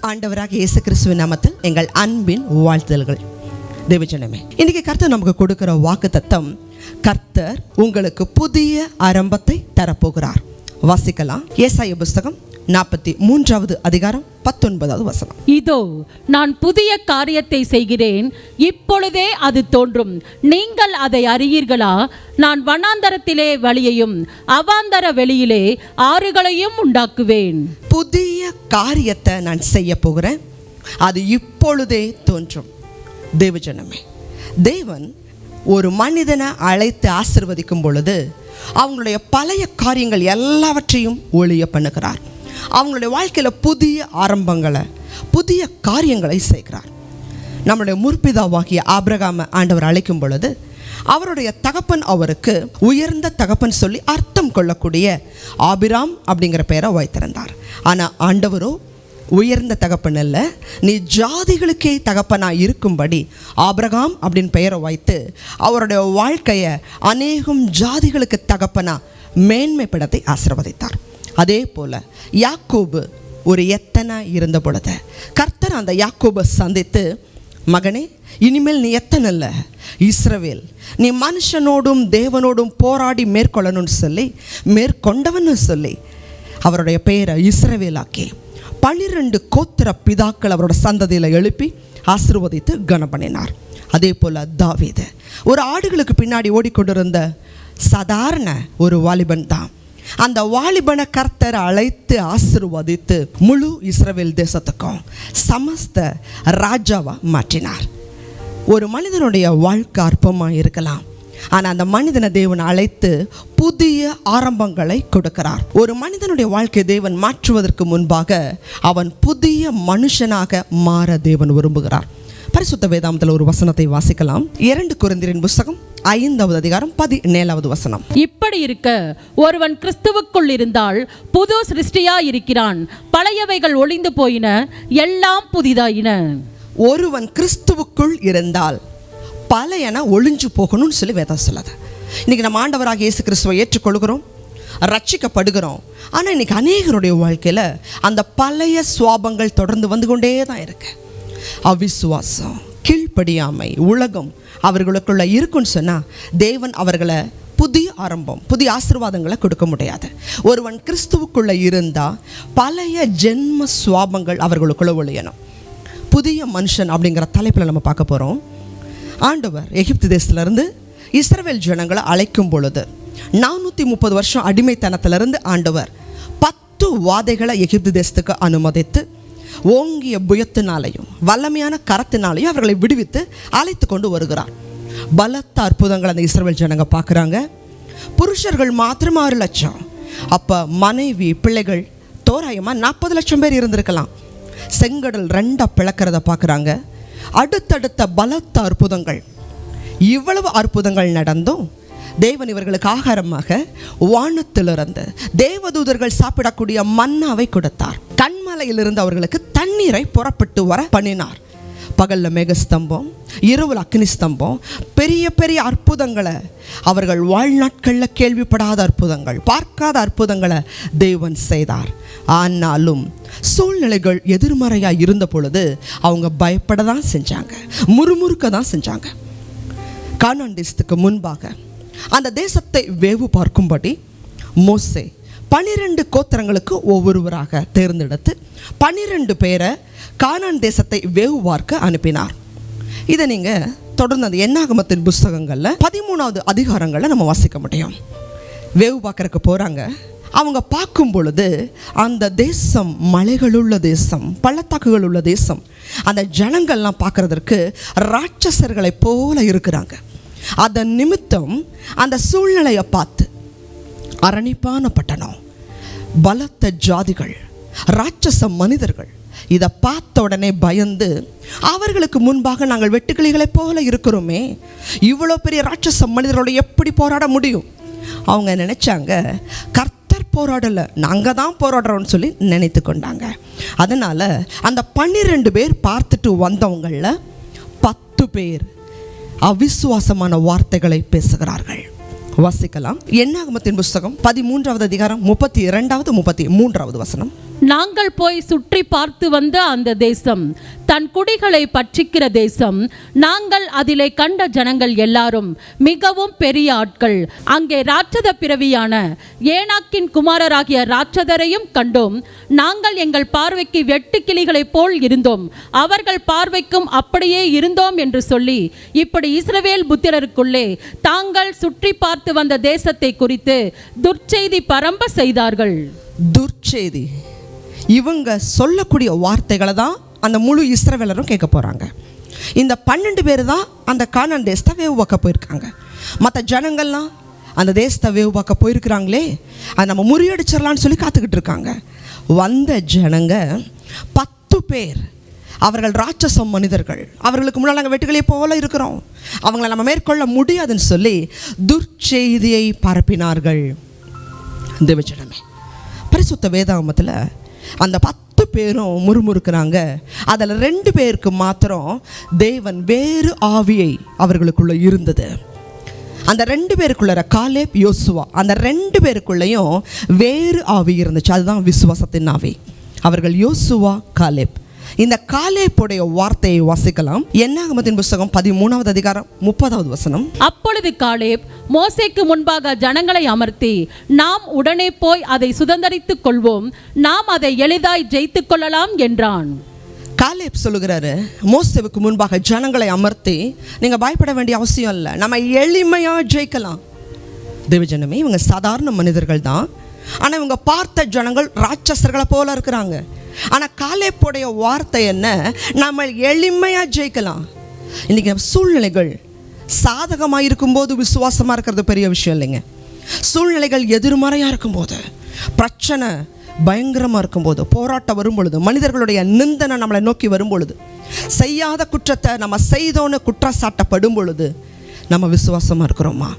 ஆண்டவராக இயேசு கிறிஸ்துவின் நாமத்தில் எங்கள் அன்பின் வாழ்த்துதல்கள். தேவஜனமே இன்னைக்கு கர்த்தர் நமக்கு கொடுக்கிற வாக்கு தத்தம் கர்த்தர் உங்களுக்கு புதிய ஆரம்பத்தை தரப்போகிறார். வாசிக்கலாம். ஏசாய புஸ்தகம் நாற்பத்தி மூன்றாவது அதிகாரம் பத்தொன்பதாவது வசனம். இதோ நான் புதிய காரியத்தை செய்கிறேன். இப்பொழுதே அது தோன்றும். நீங்கள் அதை அறியீர்களா? நான் வனாந்தரத்திலே வழியையும் அவாந்தர வெளியிலே ஆறுகளையும் உண்டாக்குவேன். புதிய காரியத்தை நான் செய்ய போகிறேன். அது இப்பொழுதே தோன்றும். தேவஜனமே தேவன் ஒரு மனிதனை அழைத்து ஆசிர்வதிக்கும் பொழுது அவங்களுடைய பழைய காரியங்கள் எல்லாவற்றையும் ஒழிய பண்ணுகிறார். அவங்களுடைய வாழ்க்கையில் புதிய ஆரம்பங்களை புதிய காரியங்களை செய்கிறார். நம்முடைய முற்பிதாவாகிய ஆபிரகாம ஆண்டவர் அழைக்கும் பொழுது அவருடைய தகப்பன் அவருக்கு உயர்ந்த தகப்பன் சொல்லி அர்த்தம் கொள்ளக்கூடிய ஆபிராம் அப்படிங்கிற பெயரை வைத்திருந்தார். ஆனால் ஆண்டவரோ உயர்ந்த தகப்பன் அல்ல நீ ஜாதிகளுக்கே தகப்பனா இருக்கும்படி ஆபிரகாம் அப்படின்னு பெயரை வைத்து அவருடைய வாழ்க்கையை அநேகம் ஜாதிகளுக்கு தகப்பனா மேன்மைப்படத்தை ஆசீர்வதித்தார். அதே போல யாக்கோபு ஒரு எத்தனை இருந்த பொழுது கர்த்தர் அந்த யாக்கோபை சந்தித்து மகனே இனிமேல் நீ எத்தனை இல்லை? இஸ்ரவேல் நீ மனுஷனோடும் தேவனோடும் போராடி மேற்கொள்ளணும்னு சொல்லி மேற்கொண்டவன்னு சொல்லி அவருடைய பெயரை இஸ்ரவேலாக்கி பனிரெண்டு கோத்திர பிதாக்கள் அவரோட சந்ததியில் எழுப்பி ஆசிர்வதித்து கனப்பண்ணினார் அதே போல் தாவீது ஒரு ஆடுகளுக்கு பின்னாடி ஓடிக்கொண்டிருந்த சாதாரண ஒரு வாலிபன் தான். அந்த வாலிபனை கர்த்தர் அழைத்து ஆசிர்வதித்து முழு இஸ்ரவேல் தேசத்துக்கும் சமஸ்த ராஜாவா மாற்றினார். ஒரு மனிதனுடைய வாழ்க்கை அற்பமாக இருக்கலாம். ஆனால் அந்த மனிதனை தேவன் அழைத்து புதிய ஆரம்பங்களை கொடுக்கிறார். ஒரு மனிதனுடைய வாழ்க்கை தேவன் மாற்றுவதற்கு முன்பாக அவன் புதிய மனுஷனாக மாற தேவன் விரும்புகிறார். பரிசுத்த வேதாந்தத்தில் ஒரு வசனத்தை வாசிக்கலாம். இரண்டு குருந்திரின் புஸ்தகம் ஐந்தாவது அதிகாரம் பதினேழாவது வசனம். இப்படி இருக்க ஒருவன் கிறிஸ்துவுக்குள் இருந்தால் புது சிருஷ்டியா இருக்கிறான் பழையவைகள் ஒளிந்து போயின எல்லாம் புதிதாயின. ஒருவன் கிறிஸ்துவுக்குள் இருந்தால் பழையன ஒளிஞ்சு போகணும்னு சொல்லி வேதம் சொல்லுது. இன்னைக்கு நம்ம ஆண்டவராக இயேசு கிறிஸ்துவை ஏற்றுக்கொள்கிறோம் ரட்சிக்கப்படுகிறோம் ஆனால் இன்னைக்கு அநேகருடைய வாழ்க்கையில் அந்த பழைய சுவாபங்கள் தொடர்ந்து வந்து கொண்டே தான் இருக்கு. அவிசுவாசம் கீழ்ப்படியாமை உலகம் அவர்களுக்குள்ள இருக்குன்னு சொன்னால் தேவன் அவர்களை புதிய ஆரம்பம் புதிய ஆசீர்வாதங்களை கொடுக்க முடியாது. ஒருவன் கிறிஸ்துவுக்குள்ளே இருந்தால் பழைய ஜென்ம சுவாபங்கள் அவர்களுக்குள்ளே ஒழியணும். புதிய மனுஷன் அப்படிங்கிற தலைப்பில் நம்ம பார்க்க போகிறோம் ஆண்டவர் எகிப்து தேசத்துலேருந்து இஸ்ரவேல் ஜனங்களை அழைக்கும் பொழுது நானூற்றி முப்பது வருஷம் அடிமைத்தனத்திலிருந்து ஆண்டவர் பத்து வாதைகளை எகிப்து தேசத்துக்கு அனுமதித்து ஓங்கிய புயத்தினாலையும் வல்லமையான கரத்தினாலையும் அவர்களை விடுவித்து அழைத்து கொண்டு வருகிறார். பலத்த அற்புதங்கள் அந்த இஸ்ரவேல் ஜனங்க பார்க்குறாங்க. புருஷர்கள் மாத்திரம் ஆறு லட்சம். அப்போ மனைவி பிள்ளைகள் தோராயமாக நாற்பது லட்சம் பேர் இருந்திருக்கலாம். செங்கடல் ரெண்டாக பிளக்கிறத பார்க்குறாங்க. அடுத்தடுத்த பலத்த அற்புதங்கள். இவ்வளவு அற்புதங்கள் நடந்தும் தேவன் இவர்களுக்கு ஆகாரமாக வானத்திலிருந்து தேவதூதர்கள் சாப்பிடக்கூடிய மன்னாவை கொடுத்தார். கண்மலையிலிருந்து அவர்களுக்கு தண்ணீரை புறப்பட்டு வர பண்ணினார். பகல்ல மேகஸ்தம்பம் இரவுல அக்னி ஸ்தம்பம் பெரிய பெரிய அற்புதங்களை. அவர்கள் வாழ்நாட்களில் கேள்விப்படாத அற்புதங்கள் பார்க்காத அற்புதங்களை தேவன் செய்தார். ஆனாலும் சூழ்நிலைகள் எதிர்மறையாக இருந்த பொழுது அவங்க பயப்பட தான் செஞ்சாங்க முறுமுறுக்க தான் செஞ்சாங்க. கானான் தேசத்துக்கு முன்பாக அந்த தேசத்தை வேவு பார்க்கும்படி மோசே பனிரெண்டு கோத்திரங்களுக்கு ஒவ்வொருவராக தேர்ந்தெடுத்து பனிரெண்டு பேரை கானான் தேசத்தை வேவு பார்க்க அனுப்பினார். இதை நீங்கள் தொடர்ந்து அந்த எண்ணாகமத்தின் புஸ்தகங்களில் பதிமூணாவது அதிகாரங்களை நம்ம வாசிக்க முடியும். வேவு பார்க்கறக்கு போகிறாங்க அவங்க பார்க்கும் பொழுது அந்த தேசம் மலைகளுள்ள தேசம் பள்ளத்தாக்குகள் உள்ள தேசம் அந்த ஜனங்கள்லாம் பார்க்குறதற்கு ராட்சசர்களை போல இருக்கிறாங்க. அதன் நிமித்தம் அந்த சூழ்நிலையை பார்த்து அரணிப்பான பட்டணம். பலத்த ஜாதிகள் ராட்சச மனிதர்கள் இதை பார்த்த உடனே பயந்து அவர்களுக்கு முன்பாக நாங்கள் வெட்டுக்கிளிகளைப் போல இருக்கிறோமே இவ்வளோ பெரிய ராட்சச மனிதர்களோட எப்படி போராட முடியும்? அவங்க நினைச்சாங்க கர்த்தர் போராடலை நாங்கள் தான் போராடுறோம்னு சொல்லி நினைத்து கொண்டாங்க. அதனால் அந்த பன்னிரெண்டு பேர் பார்த்துட்டு வந்தவங்களில் பத்து பேர் அவிசுவாசமான வார்த்தைகளை பேசுகிறார்கள். வாசிக்கலாம். என்னாகமத்தின் புஸ்தகம்? பதிமூன்றாவது அதிகாரம் முப்பத்தி இரண்டாவது முப்பத்தி மூன்றாவது வசனம். நாங்கள் போய் சுற்றி பார்த்து வந்த அந்த தேசம் தன் குடிகளை பற்றிக்கிற தேசம் நாங்கள் அதிலே கண்ட ஜனங்கள் எல்லாரும் மிகவும் பெரிய ஆட்கள். அங்கே ராட்சத பிறவியான ஏனாக்கின் குமாரராகிய ராட்சதரையும் கண்டோம். நாங்கள் எங்கள் பார்வைக்கு வெட்டு கிளிகளைப் போல் இருந்தோம். அவர்கள் பார்வைக்கும் அப்படியே இருந்தோம் என்று சொல்லி இப்படி இஸ்ரவேல் புத்திரருக்குள்ளே தாங்கள் சுற்றி பார்த்து வந்த தேசத்தை குறித்து துர்ச்செய்தி பரம்ப செய்தார்கள். துர்ச்செய்தி. இவங்க சொல்லக்கூடிய வார்த்தைகளை தான் அந்த முழு இஸ்ரவேலரும் கேட்க போகிறாங்க இந்த பன்னெண்டு பேர் தான் அந்த கானான் தேசத்தை வேவு பார்க்க போயிருக்காங்க. மற்ற ஜனங்கள்லாம் அந்த தேசத்தை வேவு பார்க்க போயிருக்கிறாங்களே அதை நம்ம முறியடிச்சிடலான்னு சொல்லி காத்துக்கிட்டு இருக்காங்க. வந்த ஜனங்க பத்து பேர் அவர்கள் ராட்சசம் மனிதர்கள். அவர்களுக்கு முன்னால் நாங்கள் வெட்டுகளே போல இருக்கிறோம். அவங்கள நம்ம மேற்கொள்ள முடியாதுன்னு சொல்லி துர்ச்செய்தியை பரப்பினார்கள். தேவஜனமே பரிசுத்த வேதாமத்தில் அந்த பத்து பேரும் முறுமுறுக்கிறாங்க. அதில் ரெண்டு பேருக்கு மாத்திரம் தேவன் வேறு ஆவியை அவர்களுக்குள்ளே இருந்தது. அந்த ரெண்டு பேருக்குள்ள காலேப் யோசுவா அந்த ரெண்டு பேருக்குள்ளேயும் வேறு ஆவி இருந்துச்சு. அதுதான் விசுவாசத்தின் ஆவி. அவர்கள் யோசுவா காலேப். இந்த காலேப்புடைய வார்த்தையை வாசிக்கலாம். என்னாகமத்தின் புஸ்தகம் பதிமூணாவது அதிகாரம் முப்பதாவது வசனம். அப்பொழுது காலேப் மோசேக்கு முன்பாக ஜனங்களை அமர்த்தி நாம் உடனே போய் அதை சுதந்தரித்துக் கொள்வோம். நாம் அதை எளிதாய் ஜெயித்துக் கொள்ளலாம் என்றான். காலேப் சொல்லுகிறாரு மோசேவுக்கு முன்பாக ஜனங்களை அமர்த்தி நீங்கள் பயப்பட வேண்டிய அவசியம் இல்லை. நம்ம எளிமையாக ஜெயிக்கலாம். தேவஜனமே இவங்க சாதாரண மனிதர்கள் தான். ஆனால் இவங்க பார்த்த ஜனங்கள் ராட்சசர்களை போல இருக்கிறாங்க. ஆனால் காலேப்புடைய வார்த்தை என்ன? நம்ம எளிமையாக ஜெயிக்கலாம். இன்றைக்கி சூழ்நிலைகள் சாதகமாக இருக்கும்போது விசுவாசமாக இருக்கிறது பெரிய விஷயம் இல்லைங்க. சூழ்நிலைகள் எதிர்மறையாக இருக்கும்போது பிரச்சனை பயங்கரமாக இருக்கும்போது போராட்டம் வரும்பொழுது மனிதர்களுடைய நிந்தனை நம்மளை நோக்கி வரும்பொழுது செய்யாத குற்றத்தை நம்ம செய்தோன்னு குற்றச்சாட்டப்படும் பொழுது நம்ம விசுவாசமாக இருக்கிறோமா?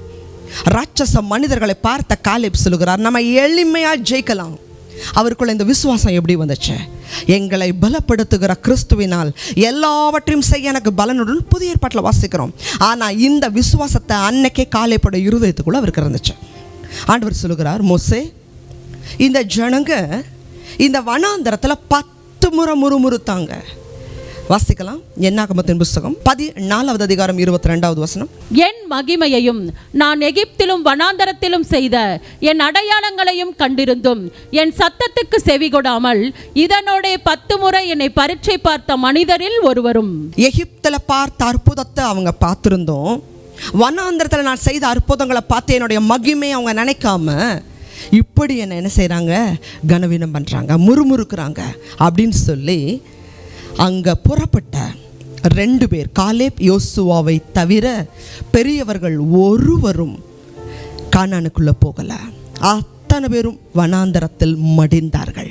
ராட்சச மனிதர்களை பார்த்த காலிப் சொல்லுகிறார் நம்ம எளிமையாக ஜெயிக்கலாம். அவருக்குள்ள இந்த விசுவாசம் எப்படி வந்துச்சு? எங்களை பலப்படுத்துகிற கிறிஸ்துவினால் எல்லாவற்றையும் செய்ய எனக்கு பலனுடன் புதிய ஏற்பாட்டில் வாசிக்கிறோம். ஆனால் இந்த விசுவாசத்தை அன்னைக்கே காலைப்பட இருதயத்துக்குள்ளே அவருக்கு இருந்துச்சு ஆண்டவர் சொல்லுகிறார் மோசே இந்த ஜனங்க இந்த வனாந்தரத்தில் பத்து முறை முறுமுறுத்தாங்க. வாசிக்கலாம். என்னாகமத்தின் புஸ்தகம். பதி நாலாவது அதிகாரம் இருபத்தி ரெண்டாவது வசனம். என் மகிமையையும் நான் எகிப்திலும் வனாந்தரத்திலும் செய்த என் அடையாளங்களையும் கண்டிருந்தும் என் சத்தத்துக்கு செவிகொடாமல் இதனோடே பத்து முறை என்னை பரீட்சை பார்த்த மனிதரில் ஒருவரும். எகிப்தில் பார்த்த அற்புதத்தை அவங்க பார்த்துருந்தோம். வனாந்திரத்தில் நான் செய்த அற்புதங்களை பார்த்து என்னுடைய மகிமை அவங்க நினைக்காம இப்படி என்ன என்ன செய்கிறாங்க கனவீனம் பண்ணுறாங்க முறுமுறுக்கிறாங்க அப்படின்னு சொல்லி அங்கே புறப்பட்ட ரெண்டு பேர் காலேப் யோசுவாவை தவிர பெரியவர்கள் ஒருவரும் கானானுக்குள்ளே போகலை. அத்தனை பேரும் வனாந்தரத்தில் மடிந்தார்கள்.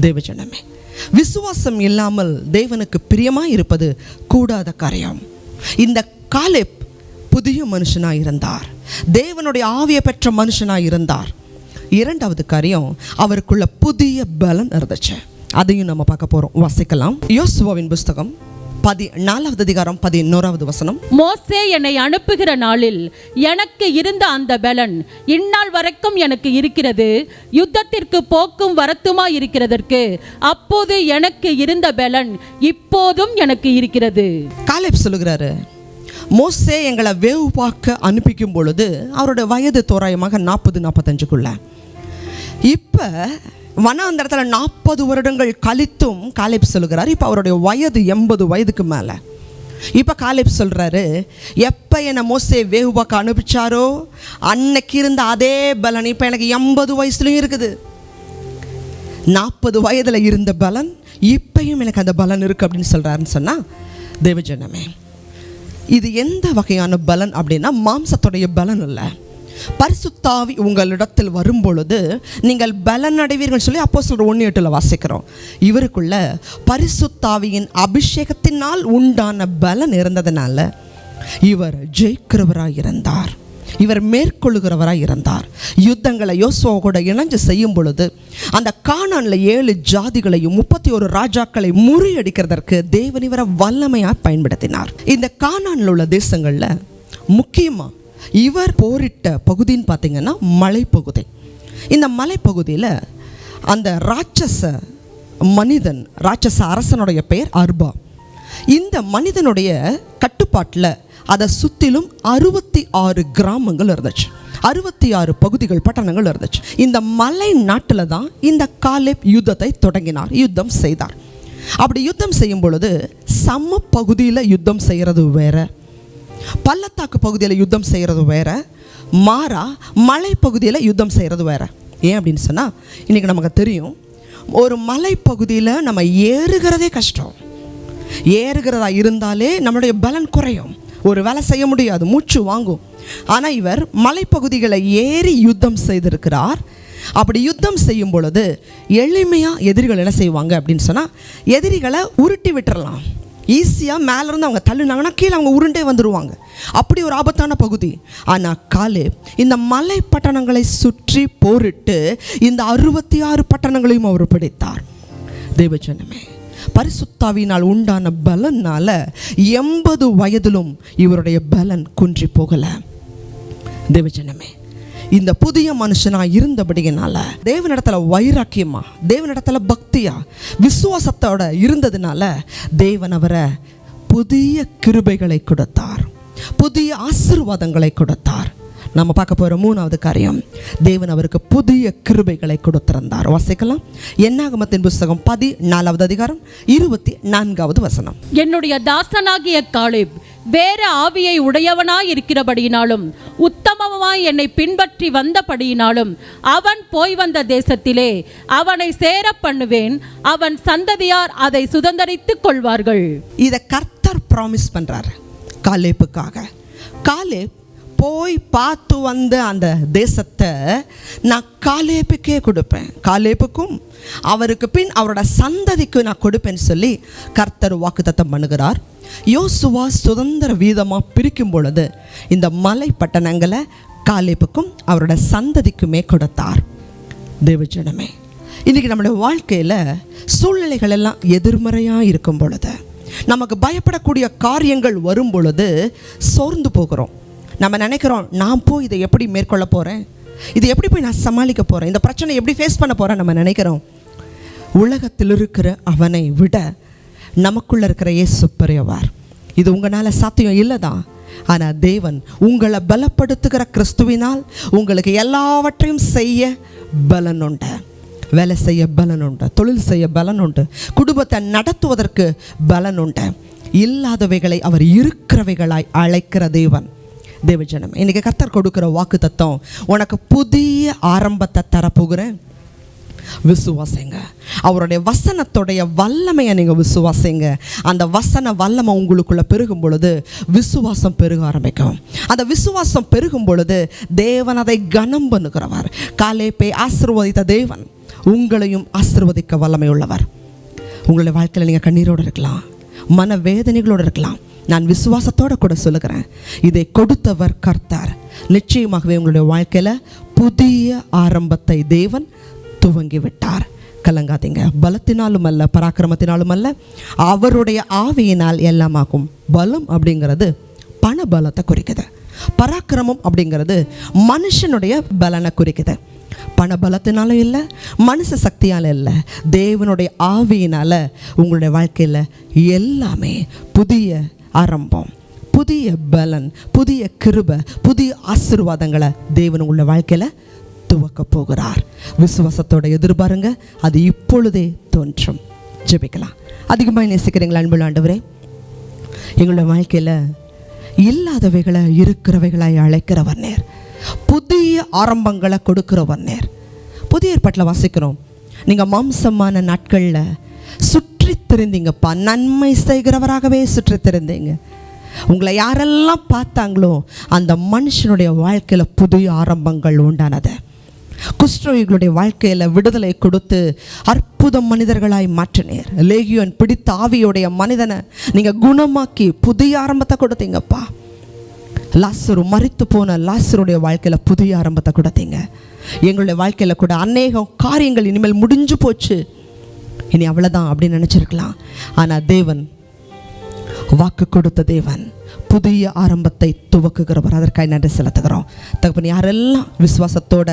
தேவஜனமே விசுவாசம் இல்லாமல் தேவனுக்கு பிரியமாக இருப்பது கூடாத காரியம். இந்த காலேப் புதிய மனுஷனாக இருந்தார் தேவனுடைய ஆவியை பெற்ற மனுஷனாக இருந்தார் இரண்டாவது காரியம் அவருக்குள்ள புதிய பலன் இருந்துச்சு. அதையும் நம்ம பார்க்க போகிறோம் வாசிக்கலாம். யோசுவாவின் புஸ்தகம் பதி நாலாவது அதிகாரம் பதினோராவது வசனம். மோசே என்னை அனுப்புகிற நாளில் எனக்கு இருந்த அந்த பலன் இந்நாள் வரைக்கும் எனக்கு இருக்கிறது. யுத்தத்திற்கு போக்கும் வரத்துமா இருக்கிறதற்கு? அப்போது எனக்கு இருந்த பலன் இப்போதும் எனக்கு இருக்கிறது. காலேப் சொல்லுகிறாரு மோசே எங்களை வேவு பார்க்க அனுப்பிக்கும் பொழுது அவரோட வயது தோராயமாக நாற்பது நாற்பத்தஞ்சுக்குள்ள. இப்போ வனாந்தரத்தில் நாற்பது வருடங்கள் கழித்தும் காலிப் சொல்கிறார் இப்போ அவருடைய வயது எண்பது வயதுக்கு மேலே. இப்போ காலிப் சொல்கிறாரு எப்போ என்னை மோசே வேவு அனுப்பிச்சாரோ அன்னைக்கு இருந்த அதே பலன் இப்போ எனக்கு எண்பது வயசுலையும் இருக்குது. நாற்பது வயதில் இருந்த பலன் இப்பயும் எனக்கு அந்த பலன் இருக்குது அப்படின்னு சொல்கிறாருன்னு சொன்னால் தேவஜனமே இது எந்த வகையான பலன் அப்படின்னா மாம்சத்துடைய பலன் இல்லை. பரிசுத்தாவி உங்களிடத்தில் வரும்பொழுது நீங்கள் பலன் அடைவீர்கள் சொல்லி அப்போ சொல்கிற ஒன்று எட்டில் வாசிக்கிறோம். இவருக்குள்ள பரிசுத்தாவியின் அபிஷேகத்தினால் உண்டான பலன் இருந்ததுனால இவர் ஜெயிக்கிறவராக இருந்தார். இவர் மேற்கொள்ளுகிறவராக இருந்தார். யுத்தங்களை யோசுவா கூட இணைஞ்சு செய்யும் பொழுது அந்த கானான்ல ஏழு ஜாதிகளையும் முப்பத்தி ஒரு ராஜாக்களை முறியடிக்கிறதற்கு தேவன் இவரை வல்லமையாக பயன்படுத்தினார். இந்த காணானில் உள்ள தேசங்களில் முக்கியமாக இவர் போரிட்ட பகுதின்னு பார்த்தீங்கன்னா மலைப்பகுதி. இந்த மலைப்பகுதியில் அந்த ராட்சச மனிதன் ராட்சச அரசனுடைய பெயர் அர்பா. இந்த மனிதனுடைய கட்டுப்பாட்டில் அதை சுற்றிலும் அறுபத்தி ஆறு கிராமங்கள் இருந்துச்சு. அறுபத்தி ஆறு பகுதிகள் பட்டணங்கள் இருந்துச்சு. இந்த மலை நாட்டில் தான் இந்த காலேப் யுத்தத்தை தொடங்கினார் யுத்தம் செய்தார். அப்படி யுத்தம் செய்யும் பொழுது சம பகுதியில் யுத்தம் செய்கிறது வேறு. பள்ளத்தாக்கு பகுதியில் யுத்தம் செய்கிறது வேற மாறா மலை பகுதியில் யுத்தம் செய்கிறது வேற. ஏன் அப்படின்னு சொன்னால் இன்றைக்கி நமக்கு தெரியும் ஒரு மலைப்பகுதியில் நம்ம ஏறுகிறதே கஷ்டம். ஏறுகிறதா இருந்தாலே நம்மளுடைய பலன் குறையும். ஒரு வேலை செய்ய முடியாது மூச்சு வாங்கும். ஆனால் இவர் மலைப்பகுதிகளை ஏறி யுத்தம் செய்திருக்கிறார். அப்படி யுத்தம் செய்யும் பொழுது எளிமையாக எதிரிகள் என்ன செய்வாங்க அப்படின்னு சொன்னால் எதிரிகளை உருட்டி விட்டுறலாம். ஈஸியாக மேலேருந்து அவங்க தள்ளுனாங்கன்னா கீழே அவங்க உருண்டே வந்துடுவாங்க அப்படி ஒரு ஆபத்தான பகுதி. ஆனால் காலே இந்த மலை பட்டணங்களை சுற்றி போரிட்டு இந்த அறுபத்தி ஆறு பட்டணங்களையும் அவர் பிடித்தார். தேவஜனமே பரிசுத்தாவினால் உண்டான பலனால எண்பது வயதிலும் இவருடைய பலன் குன்றி போகலை. தேவஜனமே இந்த புதிய மனுஷனா இருந்தபடியினால தேவனிடத்துல வைராக்கியமா தேவனிடத்துல பக்தியா விசுவாசத்தோட இருந்ததுனால தேவன் அவரை புதிய கிருபைகளை கொடுத்தார். புதிய ஆசீர்வாதங்களை கொடுத்தார். நம்ம பார்க்க போகிற மூணாவது காரியம் தேவன் அவருக்கு புதிய கிருபைகளை கொடுத்திருந்தார். வாசிக்கலாம். என்னாகமத்தின் புஸ்தகம் பதி நாலாவது அதிகாரம் இருபத்தி நான்காவது வசனம். என்னுடைய தாசனாகிய காலேப் வேற ஆவியை உடையவனாய் இருக்கிறபடியினாலும் உத்தமமாய் என்னை பின்பற்றி வந்தபடியினாலும் அவன் போய் வந்த தேசத்திலே அவனை சேர பண்ணுவேன் அவன் சந்ததியார் அதை சுதந்தரித்துக் கொள்வார்கள். இதை கர்த்தர் ப்ராமிஸ் பண்ணுறாரு காலேப்புக்காக. காலேப் போய் பார்த்து வந்த அந்த தேசத்தை நான் காலேப்புக்கே கொடுப்பேன். காலேப்புக்கும் அவருக்கு பின் அவரோட சந்ததிக்கு நான் கொடுப்பேன்னு சொல்லி கர்த்தர் வாக்குத்தத்தம் பண்ணுகிறார். யோசுவா சுதந்திர வீதமாக பிரிக்கும் பொழுது இந்த மலை பட்டணங்களை காலேப்புக்கும் அவரோட சந்ததிக்குமே கொடுத்தார். தேவஜனமே இன்றைக்கி நம்மளுடைய வாழ்க்கையில் சூழ்நிலைகள் எல்லாம் எதிர்மறையாக இருக்கும் பொழுது நமக்கு பயப்படக்கூடிய காரியங்கள் வரும் பொழுது சோர்ந்து போகிறோம். நம்ம நினைக்கிறோம் நான் போய் இதை எப்படி மேற்கொள்ள போகிறேன் இது எப்படி போய் நான் சமாளிக்க போகிறேன் இந்த பிரச்சனை எப்படி ஃபேஸ் பண்ண போகிறேன் நம்ம நினைக்கிறோம். உலகத்தில் இருக்கிற அவனை விட நமக்குள்ளே இருக்கிற இயேசு பெரியவர். இது உங்களால் சாத்தியம் இல்லைதான். ஆனால் தேவன் உங்களை பலப்படுத்துகிற கிறிஸ்துவினால் உங்களுக்கு எல்லாவற்றையும் செய்ய பலன் உண்டு. வேலை செய்ய பலன் உண்டு. தொழில் செய்ய பலன் உண்டு. குடும்பத்தை நடத்துவதற்கு பலன் உண்டு. இல்லாதவைகளை அவர் இருக்கிறவைகளாய் அழைக்கிற தேவன். தேவஜனம். இன்றைக்கி கர்த்தர் கொடுக்குற வாக்கு தத்துவம் உனக்கு புதிய ஆரம்பத்தை தரப்போகிறேன். விசுவாசிங்க. அவருடைய வசனத்துடைய வல்லமையை நீங்கள் விசுவாசிங்க. அந்த வசன வல்லமை உங்களுக்குள்ள பெருகும் பொழுது விசுவாசம் பெருக ஆரம்பிக்கும். அந்த விசுவாசம் பெருகும் பொழுது தேவன் அதை கனம் பண்ணுகிறவர். காலேப்பை ஆசிர்வதித்த தேவன் உங்களையும் ஆசிர்வதிக்க வல்லமை உள்ளவர் உங்களுடைய வாழ்க்கையில் நீங்கள் கண்ணீரோடு இருக்கலாம் மன வேதனைகளோடு இருக்கலாம் நான் விசுவாசத்தோடு கூட சொல்லுகிறேன். இதை கொடுத்தவர் கர்த்தார். நிச்சயமாகவே உங்களுடைய வாழ்க்கையில் புதிய ஆரம்பத்தை தேவன் துவங்கி விட்டார் கலங்காதீங்க. பலத்தினாலும் அல்ல பராக்கிரமத்தினாலும் அல்ல அவருடைய ஆவியினால் எல்லாமாகும். பலம் அப்படிங்கிறது பண பலத்தை குறிக்குது. பராக்கிரமம் அப்படிங்கிறது மனுஷனுடைய பலனை குறிக்குது. பண பலத்தினாலும் இல்லை மனுஷ சக்தியால் இல்லை தேவனுடைய ஆவியினால் உங்களுடைய வாழ்க்கையில் எல்லாமே புதிய ஆரம்பம். புதிய பலன் புதிய கிருப புதிய ஆசீர்வாதங்களை தேவன் உள்ள வாழ்க்கையில் துவக்க போகிறார். விசுவாசத்தோட எதிர்பாருங்க அது இப்பொழுதே தோன்றும். ஜெபிக்கலாம். அதிகமாக நேசிக்கிறீங்களா அன்புள்ள ஆண்டவரே? எங்களோட வாழ்க்கையில் இல்லாதவைகளை இருக்கிறவைகளாய் அழைக்கிறவர் நேர். புதிய ஆரம்பங்களை கொடுக்கிறவர் நேர். புதிய ஏற்பாட்டில் வாசிக்கிறோம். நீங்கள் மாம்சமான நாட்களில் சுற்று சுற்றித்திருந்தீங்கப்பா நன்மை செய்கிறவராகவே சுற்றித்திருந்தீங்க. உங்களை யாரெல்லாம் பார்த்தாங்களோ அந்த மனுஷனுடைய வாழ்க்கையில் புதிய ஆரம்பங்கள் உண்டானது. குஷ்டரோகிகளுடைய வாழ்க்கையில் விடுதலை கொடுத்து அற்புத மனிதர்களாய் மாற்றினீர். லேகியோன் பிடித்த ஆவியுடைய மனிதனை நீங்கள் குணமாக்கி புதிய ஆரம்பத்தை கொடுத்தீங்கப்பா. லாசரு மறித்து போன லாசருடைய வாழ்க்கையில் புதிய ஆரம்பத்தை கொடுத்தீங்க. எங்களுடைய வாழ்க்கையில் கூட அநேகம் காரியங்கள் இனிமேல் முடிஞ்சு போச்சு. இனி அவ்வளோதான் அப்படின்னு நினச்சிருக்கலாம். ஆனால் தேவன் வாக்கு கொடுத்த தேவன் புதிய ஆரம்பத்தை துவக்குகிறவர். அதற்காக நன்றி செலுத்துகிறோம். தகப்பன் யாரெல்லாம் விசுவாசத்தோட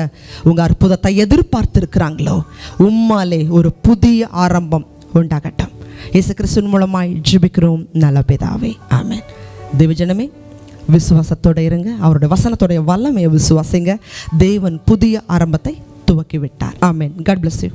உங்கள் அற்புதத்தை எதிர்பார்த்துருக்கிறாங்களோ உம்மாலே ஒரு புதிய ஆரம்பம் உண்டாகட்டும். இயேசு கிறிஸ்துவின் மூலமாய் ஜிபிக்கிறோம். நல்ல பிதாவே. ஆமேன். தேவஜனமே விசுவாசத்தோட இருங்க. அவருடைய வசனத்தோடைய வல்லமையை விசுவாசிங்க. தேவன் புதிய ஆரம்பத்தை துவக்கி விட்டார் ஆமேன். God bless you